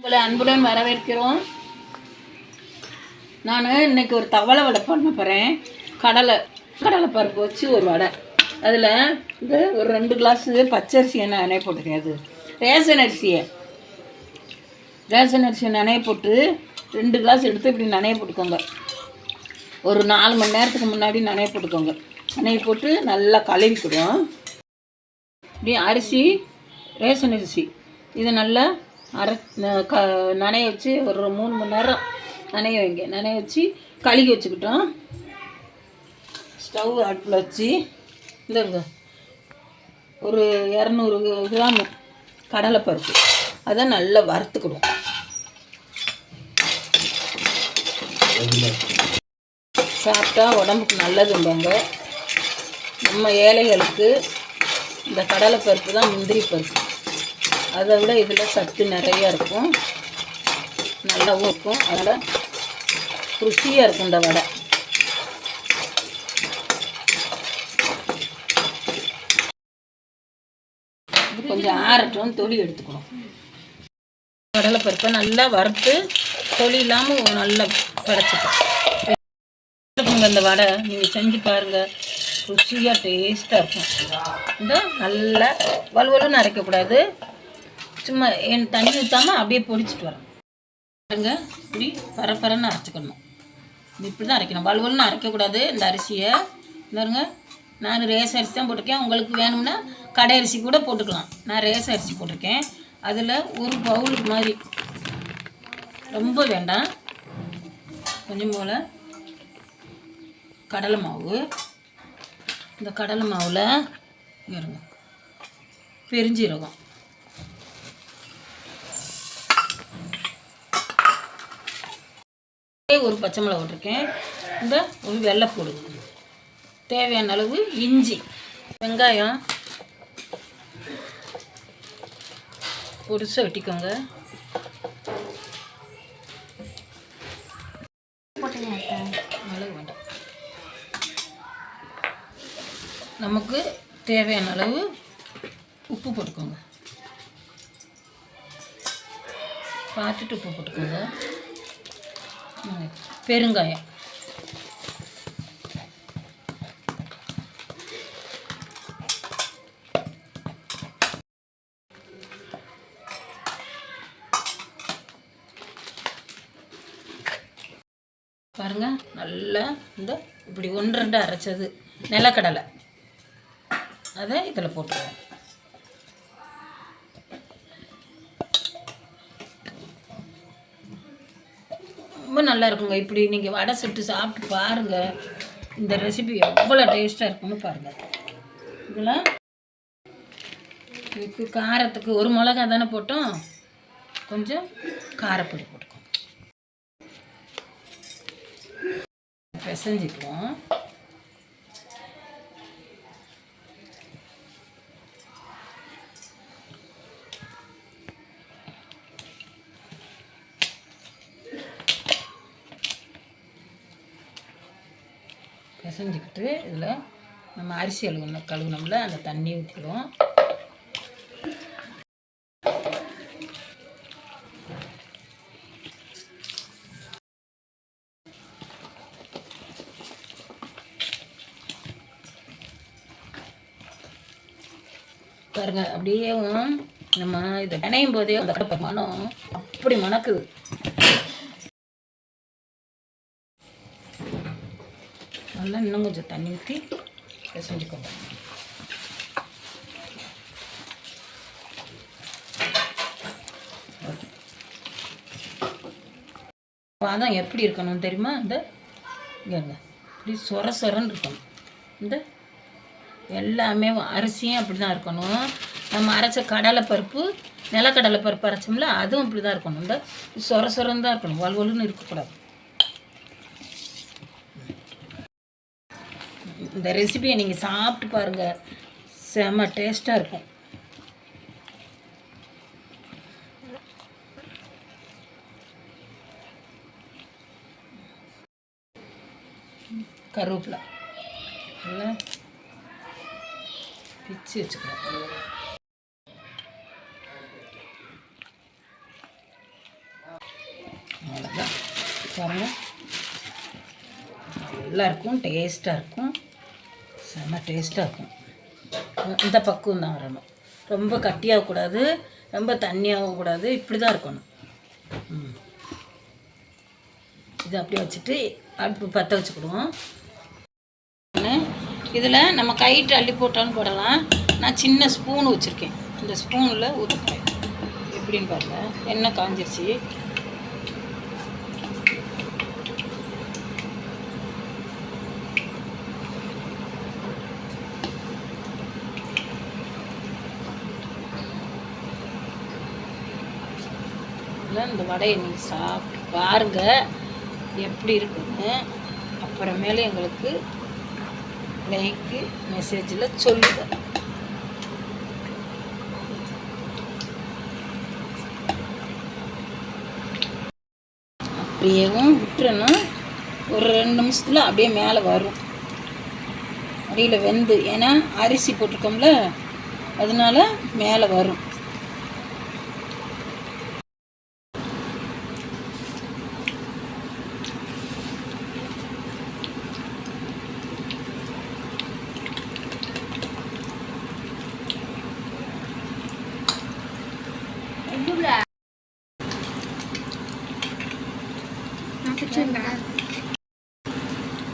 உங்களை அன்புடன் வரவேற்கிறோம். நான் இன்னைக்கு ஒரு தவளை வடை பண்ண போகிறேன் கடலை கடலை பருப்பு வச்சு ஒரு வடை. அதில் இந்த ஒரு ரெண்டு கிளாஸு பச்சரிசியை எண்ணெய் நனைய போட்டிருக்கேன் அது ரேஷன் அரிசியை. ரேஷன் அரிசியை நனைய போட்டு ரெண்டு கிளாஸ் எடுத்து இப்படி நனைய போட்டுக்கோங்க. ஒரு நாலு மணி நேரத்துக்கு முன்னாடி நனைய போட்டுக்கோங்க. நனைய போட்டு நல்லா கழுவிக்கிடும் இப்படி அரிசி ரேஷன் அரிசி இதை நல்லா அரை க நனைய வச்சு ஒரு மூணு மணி நேரம் நனைய வைங்க. நனைய வச்சு கழுகி வச்சுக்கிட்டோம். ஸ்டவ் அடுப்பில் வச்சு இல்லைங்க ஒரு இரநூறு கிராம் கடலைப்பருப்பு. அதை நல்லா வறுத்துக்கிடும் சாப்பிட்டா உடம்புக்கு நல்லதும்பாங்க நம்ம ஏழைகளுக்கு இந்த கடலைப்பருப்பு தான் முந்திரி பருப்பு. அதை விட இதில் சத்து நிறையா இருக்கும். நல்லாவும் இருக்கும். அதனால் ருசியாக இருக்கும் இந்த வடை. கொஞ்சம் ஆறட்டும் தொலி எடுத்துக்கணும். கடலைப்பருப்பை நல்லா வறுத்து தொலி இல்லாமல் நல்லா படைச்சிட்டோம் இந்த வடை. நீங்கள் செஞ்சு பாருங்கள் ருசியாக டேஸ்ட்டாக இருக்கும். இந்த நல்லா வலுவலும் அரைக்கக்கூடாது. சும்மா என் தண்ணி ஊற்றாமல் அப்படியே பொடிச்சிட்டு வரேன். பாருங்க இப்படி பரப்பரன்னு அரைச்சிக்கணும். இப்படி தான் அரைக்கணும். வலுவலுன்னு அரைக்கக்கூடாது இந்த அரிசியை. பாருங்க நான் ரேஸ் அரிசி தான் போட்டிருக்கேன். உங்களுக்கு வேணும்னா கடை அரிசி கூட போட்டுக்கலாம். நான் ரேஸ் அரிசி போட்டிருக்கேன். அதில் ஒரு பவுலுக்கு மாதிரி. ரொம்ப வேண்டாம். கொஞ்சம் போல். கடலை மாவு. இந்த கடலை மாவில் இருங்க. பெருஞ்சீரகம். ஒரு பச்சை மிளகா போட்டிருக்கேன். இந்த ஒரு வெள்ளைப்பூடு தேவையான அளவு இஞ்சி வெங்காயம் பொடிசாக வெட்டிக்கோங்க. மிளகு வேண்டாம். நமக்கு தேவையான அளவு உப்பு போட்டுக்கோங்க. பார்த்துட்டு உப்பு போட்டுக்கோங்க. பெருங்காயம் பாருங்க நல்லா இந்த இப்படி ஒன்று ரெண்டு அரைச்சது. நிலக்கடலை. அதை இதில் போட்டுருவோம். ரொம்ப நல்லா இருக்குங்க. இப்படி நீங்கள் வடை சுட்டு சாப்பிட்டு பாருங்கள் இந்த ரெசிபி எவ்வளோ டேஸ்ட்டாக இருக்குன்னு பாருங்கள் இதெல்லாம் இதுக்கு காரத்துக்கு ஒரு மிளகா தானே போட்டோம். கொஞ்சம் காரப்பொடி போட்டுக்கோங்க. பிசைஞ்சிக்குவோம். பிசைஞ்சிக்கிட்டு இதில் நம்ம அரிசி அழுகணும் கழுவுனோம்ல அந்த தண்ணி ஊற்றிடுவோம் பாருங்க அப்படியே நம்ம இதை நினையும் போதே அந்த மனம் அப்படி மணக்குது. நல்லா இன்னும் கொஞ்சம் தண்ணி ஊற்றி பிசைஞ்சுக்கோங்க. பாதம் எப்படி இருக்கணும் தெரியுமா? இந்த இங்க இப்படி சொர சொரன்னு இருக்கணும். இந்த எல்லாமே அரிசியும் அப்படி தான் இருக்கணும். நம்ம அரைச்ச கடலைப்பருப்பு நிலக்கடலை பருப்பு அரைச்சோம்ல அதுவும் இப்படி தான் இருக்கணும். இந்த சொர சொரன்னு தான் இருக்கணும். வலுவலுன்னு இருக்கக்கூடாது. இந்த ரெசிபியை நீங்கள் சாப்பிட்டு பாருங்கள் செம டேஸ்ட்டாக இருக்கும். கருவேப்பிலை. நல்லா பிச்சு வச்சுக்கிறோம் பாருங்கள் நல்லா இருக்கும் டேஸ்ட்டாக இருக்கும். செம்ம டேஸ்ட்டாக இருக்கும். இந்த பக்குவம் தான் வரணும். ரொம்ப கட்டியாகக்கூடாது ரொம்ப தண்ணியாகவும் கூடாது இப்படி தான் இருக்கணும். இது இதை அப்படியே வச்சுட்டு அடுப்பு பற்ற வச்சுக்கிடுவோம். இதில் நம்ம கைட்டு அள்ளி போட்டாலும் போடலாம். நான் சின்ன ஸ்பூன் வச்சுருக்கேன். இந்த ஸ்பூனில் ஊற்றிக்கிறேன் எப்படின்னு பாருங்கள் எண்ணெய் காஞ்சிருச்சு. இல்லை இந்த வடையை நீங்கள் சாப்பிட்டு பாருங்க எப்படி இருக்குன்னு. அப்புறமேலே எங்களுக்கு லைக்கு மெசேஜில் சொல்லுங்க. அப்படியேவும் விட்டுறணும். ஒரு ரெண்டு நிமிஷத்தில் அப்படியே மேலே வரும். அடியில் வெந்து ஏன்னா அரிசி போட்டிருக்கோம்ல அதனால மேலே வரும்.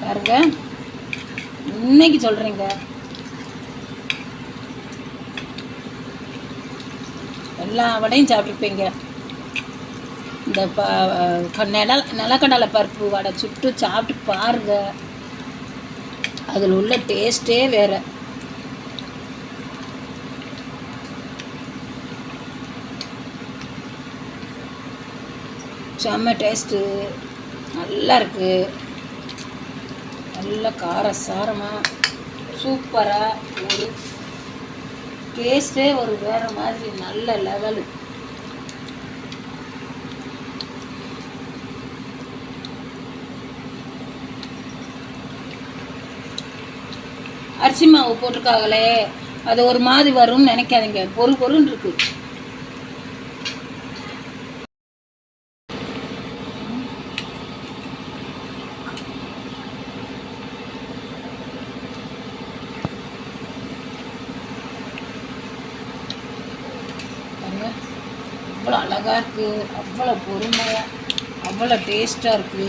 பாருங்க. இன்னைக்கு சொல்கிறேங்க எல்லா வடையும் சாப்பிட்ருப்பீங்க இந்த ப க- நில நிலக்கடலை பருப்பு வடை சுட்டு சாப்பிட்டு பாருங்க. அதில் உள்ள டேஸ்ட்டே வேறு. செம்ம டேஸ்ட்டு நல்லா இருக்குது நல்ல கார சாரமாக சூப்பராக ஒரு டேஸ்ட்டே ஒரு வேறு மாதிரி நல்ல லெவலு அரிசி மாவு போட்டிருக்காங்களே அது ஒரு மாதிரி வரும்னு நினைக்காதீங்க. பொருள் பொருன்னு இருக்குது பாருங்க அவ்வளோ அழகாக இருக்குது அவ்வளோ பொறுமையாக அவ்வளோ டேஸ்ட்டாக இருக்குது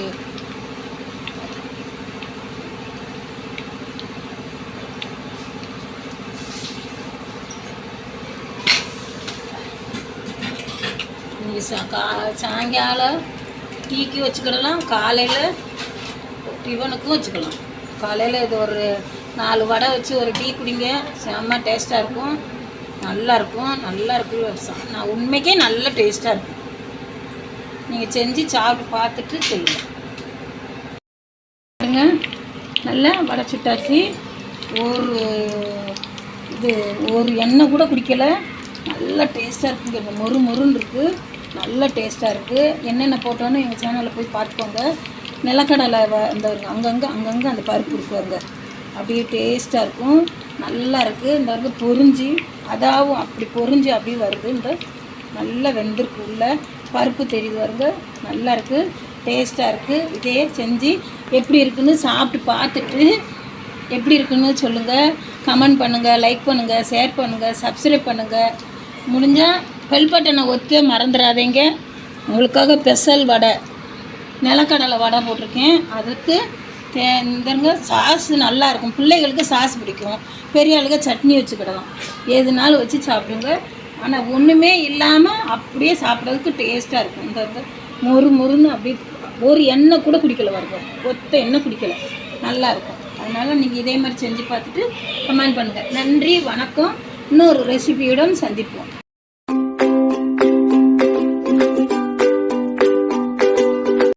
சா கா சாயங்காலம் டீக்கு வச்சுக்கிடலாம் காலையில் டிஃபனுக்கும் வச்சுக்கலாம். காலையில் இது ஒரு நாலு வடை வச்சு ஒரு டீ குடிங்க செம்ம டேஸ்ட்டாக இருக்கும். நல்லா இருக்கும் நல்லா இருக்கு நான் உண்மைக்கே நல்ல டேஸ்ட்டாக இருக்கும். நீங்கள் செஞ்சு சாப்பிட்டு பார்த்துட்டு செய்யுங்க. பாருங்க நல்லா வடை சுட்டாச்சு ஒரு இது ஒரு எண்ணெய் கூட குடிக்கலை. நல்லா டேஸ்ட்டாக இருக்குங்க மொறு மொறுன்னு இருக்குது நல்ல டேஸ்ட்டாக இருக்குது என்னென்ன போட்டோன்னு எங்கள் சேனலில் போய் பார்த்துக்கோங்க. நிலக்கடலை வ- இந்த அங்கங்கே அங்கங்கே அந்த பருப்பு இருக்குவாங்க அப்படியே டேஸ்ட்டாக இருக்கும். நல்லா இருக்குது இந்த வரைக்கும் பொரிஞ்சு அதாவும் அப்படி பொரிஞ்சு அப்படியே வருது. இந்த நல்லா வெந்திருக்கு உள்ள. பருப்பு தெரியுது வருங்க நல்லா இருக்குது டேஸ்ட்டாக இருக்குது இதே செஞ்சு எப்படி இருக்குன்னு சாப்பிட்டு பார்த்துட்டு எப்படி இருக்குன்னு சொல்லுங்கள் கமெண்ட் பண்ணுங்கள் லைக் பண்ணுங்கள் ஷேர் பண்ணுங்கள் சப்ஸ்கிரைப் பண்ணுங்கள் முடிஞ்சால் பெல் பட்டனை ஒத்த மறந்துடாதீங்க. உங்களுக்காக ஸ்பெஷல் வடை நிலக்கடலை வடை போட்டிருக்கேன். அதுக்கு இந்தங்க சாஸ் நல்லாயிருக்கும் பிள்ளைகளுக்கு சாஸ் பிடிக்கும். பெரிய ஆளுங்க சட்னி வச்சுக்கிடலாம் எதுனாலும் வச்சு சாப்பிடுங்க. ஆனால் ஒன்றுமே இல்லாமல் அப்படியே சாப்பிட்றதுக்கு டேஸ்ட்டாக இருக்கும். இந்த இந்த மொறு மொறுன்னு அப்படியே ஒரு எண்ணெய் கூட குடிக்கல வருங்க ஒத்த எண்ணெய் குடிக்கலை. நல்லாயிருக்கும் அதனால் நீங்கள் இதே மாதிரி செஞ்சு பார்த்துட்டு கமெண்ட் பண்ணுங்கள் நன்றி வணக்கம். இன்னொரு ரெசிபியுடன் சந்திப்போம்.